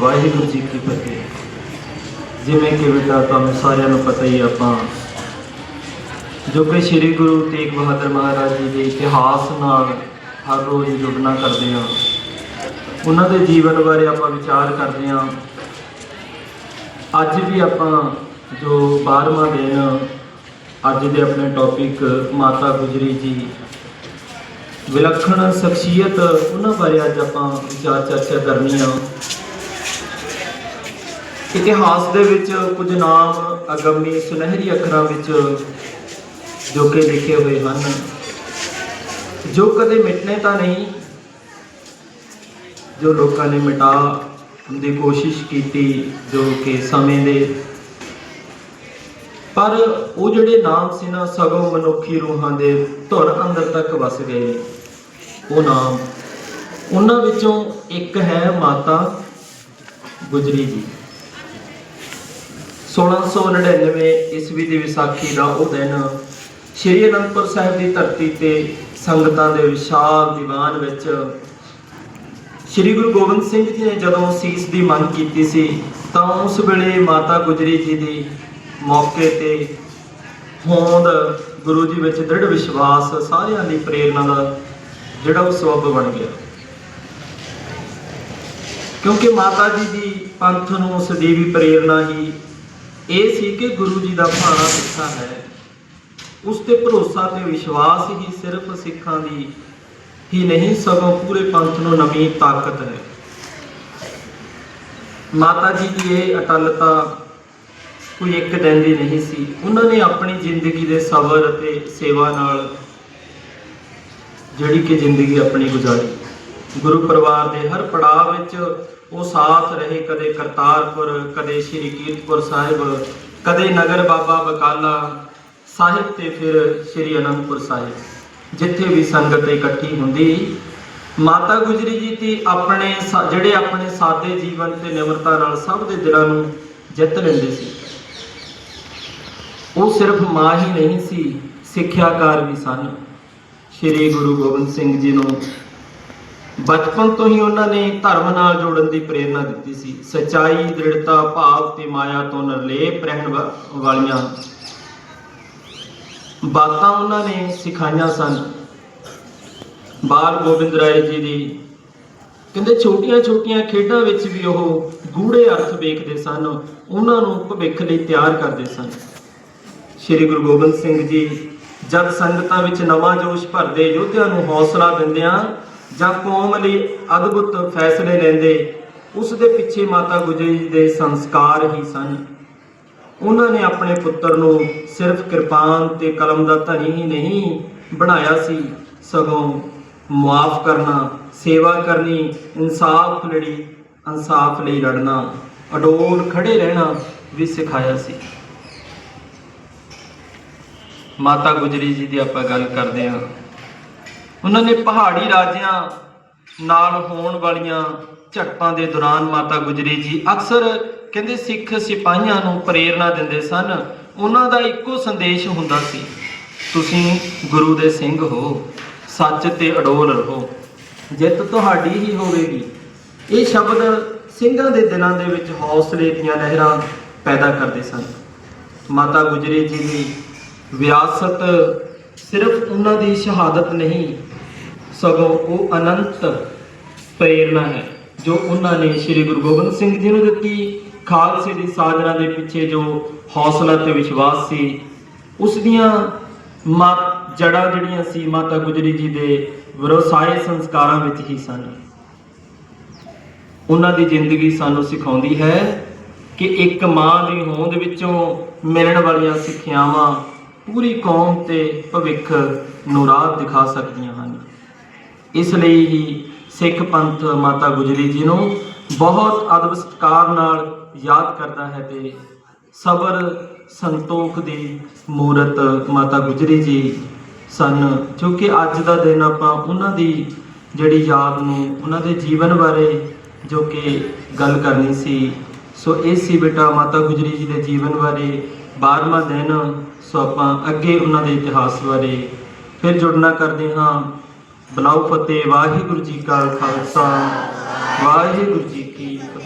ਵਾਹਿਗੁਰੂ ਜੀ ਕੀ ਫਤਿਹ। ਜਿਵੇਂ ਕਿ ਬੇਟਾ ਤੁਹਾਨੂੰ ਸਾਰਿਆਂ ਨੂੰ ਪਤਾ ਹੀ ਹੈ ਆਪਾਂ ਜੋ ਕਿ ਸ੍ਰੀ ਗੁਰੂ ਤੇਗ ਬਹਾਦਰ ਮਹਾਰਾਜ ਜੀ ਦੇ ਇਤਿਹਾਸ ਨਾਲ ਹਰ ਰੋਜ਼ ਜੁੜਨਾ ਕਰਦੇ ਹਾਂ। ਉਹਨਾਂ ਦੇ ਜੀਵਨ ਬਾਰੇ ਆਪਾਂ ਵਿਚਾਰ ਕਰਦੇ ਹਾਂ। ਅੱਜ ਵੀ ਆਪਾਂ ਜੋ 12ਵਾਂ ਦਿਨ ਅੱਜ ਦੇ ਆਪਣੇ ਟੌਪਿਕ ਮਾਤਾ ਗੁਜਰੀ ਜੀ, ਵਿਲੱਖਣ ਸ਼ਖਸੀਅਤ ਉਹਨਾਂ ਬਾਰੇ ਅੱਜ ਆਪਾਂ ਵਿਚਾਰ ਚਰਚਾ ਕਰਨੀ ਆ। ਇਤਿਹਾਸ ਦੇ ਵਿੱਚ ਕੁਝ ਨਾਮ ਅਗੰਮੀ ਸੁਨਹਿਰੀ ਅੱਖਰਾਂ ਵਿੱਚ ਜੋ ਕਿ ਲਿਖੇ ਹੋਏ ਹਨ। ਜੋ ਕਦੇ ਮਿਟਣੇ ਤਾਂ ਨਹੀਂ, ਜੋ ਲੋਕਾਂ ਨੇ ਮਿਟਾ ਦੀ ਕੋਸ਼ਿਸ਼ ਕੀਤੀ ਜੋ ਕਿ ਸਮੇਂ ਦੇ। ਪਰ ਉਹ ਜਿਹੜੇ ਨਾਮ ਸੀ ਨਾ, ਸਗੋਂ ਮਨੁੱਖੀ ਰੂਹਾਂ ਦੇ ਧੁਰ ਅੰਦਰ ਤੱਕ ਵਸ ਗਏ। ਉਹ ਨਾਮ ਉਹਨਾਂ ਵਿੱਚੋਂ ਇੱਕ ਹੈ ਮਾਤਾ ਗੁਜਰੀ ਜੀ। 1699 ਈਸਵੀ ਦੀ ਵਿਸਾਖੀ ਦਾ ਉਹ ਦਿਨ ਸ਼੍ਰੀ ਅਨੰਦਪੁਰ ਸਾਹਿਬ ਦੀ ਧਰਤੀ ਤੇ ਸੰਗਤਾਂ ਦੇ ਵਿਸ਼ਾਲ ਦੀਵਾਨ ਵਿੱਚ ਸ਼੍ਰੀ ਗੁਰੂ ਗੋਬਿੰਦ ਸਿੰਘ ਜੀ ਨੇ ਜਦੋਂ ਸੀਸ ਦੀ ਮੰਗ ਕੀਤੀ ਸੀ, ਤਾਂ ਉਸ ਵੇਲੇ ਮਾਤਾ ਗੁਜਰੀ ਜੀ ਦੀ ਮੌਕੇ ਤੇ ਹੋਂਦ ਗੁਰੂ ਜੀ ਵਿੱਚ ਦ੍ਰਿੜ ਵਿਸ਼ਵਾਸ ਸਾਰਿਆਂ ਦੀ ਪ੍ਰੇਰਣਾ ਦਾ ਜਿਹੜਾ ਉਹ ਸਬਬ ਬਣ ਗਿਆ। ਕਿਉਂਕਿ ਮਾਤਾ ਜੀ ਦੀ ਪੰਥ ਨੂੰ ਸਦੀਵੀ ਪ੍ਰੇਰਣਾ ਹੀ ਇਹ ਸੀ ਕਿ ਗੁਰੂ ਜੀ ਦਾ ਭਾਣਾ ਸਿੱਖਾ ਹੈ। ਉਸ ਤੇ ਭਰੋਸਾ ਤੇ ਵਿਸ਼ਵਾਸ ਹੀ ਸਿਰਫ ਸਿੱਖਾਂ ਦੀ ਹੀ ਨਹੀਂ, ਸਗੋਂ ਪੂਰੇ ਪੰਥ ਨੂੰ ਨਵੀਂ ਤਾਕਤ ਹੈ ਮਾਤਾ ਜੀ ਦੀ ਇਹ ਅਟਲਤਾ ਕੋਈ ਇੱਕ ਦਿਨ ਦੀ ਨਹੀਂ ਸੀ। ਉਹਨਾਂ ਨੇ ਆਪਣੀ ਜ਼ਿੰਦਗੀ ਦੇ ਸਬਰ ਅਤੇ ਸੇਵਾ ਨਾਲ ਜਿਹੜੀ ਕਿ ਜ਼ਿੰਦਗੀ ਆਪਣੀ ਗੁਜ਼ਾਰੀ। ਗੁਰੂ ਪਰਿਵਾਰ ਦੇ ਹਰ ਪੜਾਅ ਵਿੱਚ ਉਹ ਸਾਥ ਰਹੇ ਕਦੇ ਕਰਤਾਰਪੁਰ, ਕਦੇ ਸ਼੍ਰੀ ਕੀਰਤਪੁਰ ਸਾਹਿਬ, ਕਦੇ ਨਗਰ ਬਾਬਾ ਬਕਾਲਾ ਸਾਹਿਬ ਤੇ ਫਿਰ ਸ਼੍ਰੀ ਅਨੰਦਪੁਰ ਸਾਹਿਬ, ਜਿੱਥੇ ਵੀ ਸੰਗਤ ਇਕੱਠੀ ਹੁੰਦੀ। ਮਾਤਾ ਗੁਜਰੀ ਜੀ ਤੇ ਆਪਣੇ ਜਿਹੜੇ ਆਪਣੇ ਸਾਦੇ ਜੀਵਨ ਤੇ ਨਿਮਰਤਾ ਨਾਲ ਸਭ ਦੇ ਦਿਲਾਂ ਨੂੰ ਜਿੱਤ ਲੈਂਦੇ ਸੀ। ਉਹ ਸਿਰਫ ਮਾਂ ਹੀ ਨਹੀਂ ਸੀ, ਸਿੱਖਿਆਕਾਰ ਵੀ ਸਨ। ਸ਼੍ਰੀ ਗੁਰੂ ਗੋਬਿੰਦ ਸਿੰਘ ਜੀ ਨੂੰ ਬਚਪਨ ਤੋਂ ਹੀ ਉਹਨਾਂ ਨੇ ਧਰਮ ਨਾਲ ਜੋੜਨ ਦੀ ਪ੍ਰੇਰਣਾ ਦਿੱਤੀ ਸੀ। ਸਚਾਈ, ਦ੍ਰਿੜਤਾ, ਭਾਵ ਤੇ ਮਾਇਆ ਤੋਂ ਨਿਰਲੇਪ ਰਹਿਣ ਵਾਲੀਆਂ ਬਾਤਾਂ ਉਹਨਾਂ ਨੇ ਸਿਖਾਈਆਂ ਸਨ। ਬਾਲ ਗੋਬਿੰਦ ਰਾਏ ਜੀ ਦੀ। ਕਹਿੰਦੇ ਛੋਟੀਆਂ-ਛੋਟੀਆਂ ਖੇਡਾਂ ਵਿੱਚ ਵੀ ਉਹ ਗੂੜੇ ਅਰਥ ਵੇਖਦੇ ਸਨ। ਉਹਨਾਂ ਨੂੰ ਭਵਿੱਖ ਲਈ ਤਿਆਰ ਕਰਦੇ ਸਨ। ਸ਼੍ਰੀ ਗੁਰੂ ਗੋਬਿੰਦ ਸਿੰਘ ਜੀ ਜਦ ਸੰਗਤਾਂ ਵਿੱਚ ਨਵਾਂ ਜੋਸ਼ ਭਰਦੇ ਯੋਧਿਆਂ ਨੂੰ ਹੌਸਲਾ ਦਿੰਦਿਆਂ ਜਾਂ ਕੌਮ ਲਈ ਅਦਭੁਤ ਫੈਸਲੇ ਲੈਂਦੇ, ਉਸ ਦੇ ਪਿੱਛੇ ਮਾਤਾ ਗੁਜਰੀ ਜੀ ਦੇ ਸੰਸਕਾਰ ਹੀ ਸਨ। ਉਹਨਾਂ ਨੇ ਆਪਣੇ ਪੁੱਤਰ ਨੂੰ ਸਿਰਫ ਕਿਰਪਾਨ ਤੇ ਕਲਮ ਦਾ ਧਨੀ ਹੀ ਨਹੀਂ ਬਣਾਇਆ ਸੀ, ਸਗੋਂ ਮੁਆਫ ਕਰਨਾ, ਸੇਵਾ ਕਰਨੀ, ਇਨਸਾਫ ਲਈ ਇਨਸਾਫ ਲਈ ਲੜਨਾ, ਅਡੋਲ ਖੜੇ ਰਹਿਣਾ ਵੀ ਸਿਖਾਇਆ ਸੀ। ਮਾਤਾ ਗੁਜਰੀ ਜੀ ਦੀ ਆਪਾਂ ਗੱਲ ਕਰਦੇ ਹਾਂ। ਉਹਨਾਂ ਨੇ ਪਹਾੜੀ ਰਾਜਿਆਂ ਨਾਲ ਹੋਣ ਵਾਲੀਆਂ ਝਟਪਾਂ ਦੇ ਦੌਰਾਨ ਮਾਤਾ ਗੁਜਰੀ ਜੀ ਅਕਸਰ ਕਹਿੰਦੇ ਸਿੱਖ ਸਿਪਾਹੀਆਂ ਨੂੰ ਪ੍ਰੇਰਣਾ ਦਿੰਦੇ ਸਨ। ਉਹਨਾਂ ਦਾ ਇੱਕੋ ਸੰਦੇਸ਼ ਹੁੰਦਾ ਸੀ, ਤੁਸੀਂ ਗੁਰੂ ਦੇ ਸਿੰਘ ਹੋ, ਸੱਚ ਤੇ ਅਡੋਲ ਰਹੋ। ਜਿੱਤ ਤੁਹਾਡੀ ਹੀ ਹੋਵੇਗੀ। ਇਹ ਸ਼ਬਦ ਸਿੰਘਾਂ ਦੇ ਦਿਲਾਂ ਦੇ ਵਿੱਚ ਹੌਸਲੇ ਦੀਆਂ ਲਹਿਰਾਂ ਪੈਦਾ ਕਰਦੇ ਸਨ। ਮਾਤਾ ਗੁਜਰੀ ਜੀ ਦੀ ਵਿਰਾਸਤ ਸਿਰਫ ਉਹਨਾਂ ਦੀ ਸ਼ਹਾਦਤ ਨਹੀਂ, ਸਗੋਂ ਉਹ ਅਨੰਤ ਪ੍ਰੇਰਣਾ ਹੈ, ਜੋ ਉਹਨਾਂ ਨੇ ਸ੍ਰੀ ਗੁਰੂ ਗੋਬਿੰਦ ਸਿੰਘ ਜੀ ਨੂੰ ਦਿੱਤੀ। ਖਾਲਸੇ ਦੀ ਸਾਜਨਾ ਦੇ ਪਿੱਛੇ ਜੋ ਹੌਸਲਾ ਤੇ ਵਿਸ਼ਵਾਸ ਸੀ, ਉਸ ਦੀਆਂ ਮਾ ਜੜਾਂ ਜਿਹੜੀਆਂ ਸੀ, ਮਾਤਾ ਗੁਜਰੀ ਜੀ ਦੇ ਵਿਰੋਸਾਏ ਸੰਸਕਾਰਾਂ ਵਿੱਚ ਹੀ ਸਨ। ਉਹਨਾਂ ਦੀ ਜ਼ਿੰਦਗੀ ਸਾਨੂੰ ਸਿਖਾਉਂਦੀ ਹੈ ਕਿ ਇੱਕ ਮਾਂ ਦੀ ਹੋਂਦ ਵਿੱਚੋਂ ਮਿਲਣ ਵਾਲੀਆਂ ਸਿੱਖਿਆਵਾਂ ਪੂਰੀ ਕੌਮ ਤੇ ਭਵਿੱਖ ਨੂੰ ਰਾਹ ਦਿਖਾ ਸਕਦੀਆਂ ਹਨ। ਇਸ ਲਈ ਹੀ ਸਿੱਖ ਪੰਥ ਮਾਤਾ ਗੁਜਰੀ ਜੀ ਨੂੰ ਬਹੁਤ ਅਦਬ ਸਤਿਕਾਰ ਨਾਲ ਯਾਦ ਕਰਦਾ ਹੈ ਤੇ ਸਬਰ ਸੰਤੋਖ ਦੀ ਮੂਰਤ ਮਾਤਾ ਗੁਜਰੀ ਜੀ ਸਨ। ਜੋ ਕਿ ਅੱਜ ਦਾ ਦਿਨ ਆਪਾਂ ਉਹਨਾਂ ਦੀ ਜਿਹੜੀ ਯਾਦ ਨੂੰ, ਉਹਨਾਂ ਦੇ ਜੀਵਨ ਬਾਰੇ ਜੋ ਕਿ ਗੱਲ ਕਰਨੀ ਸੀ। ਸੋ ਇਹ ਸੀ ਬੇਟਾ ਮਾਤਾ ਗੁਜਰੀ ਜੀ ਦੇ ਜੀਵਨ ਬਾਰੇ 12ਵਾਂ ਦਿਨ ਸੋ ਆਪਾਂ ਅੱਗੇ ਉਹਨਾਂ ਦੇ ਇਤਿਹਾਸ ਬਾਰੇ ਫਿਰ ਜੁੜਨਾ ਕਰਦੇ ਹਾਂ। ਬਲਾਉ ਫਤਿਹ, ਵਾਹਿਗੁਰੂ ਜੀ ਕਾ ਖਾਲਸਾ। ਵਾਹਿਗੁਰੂ ਜੀ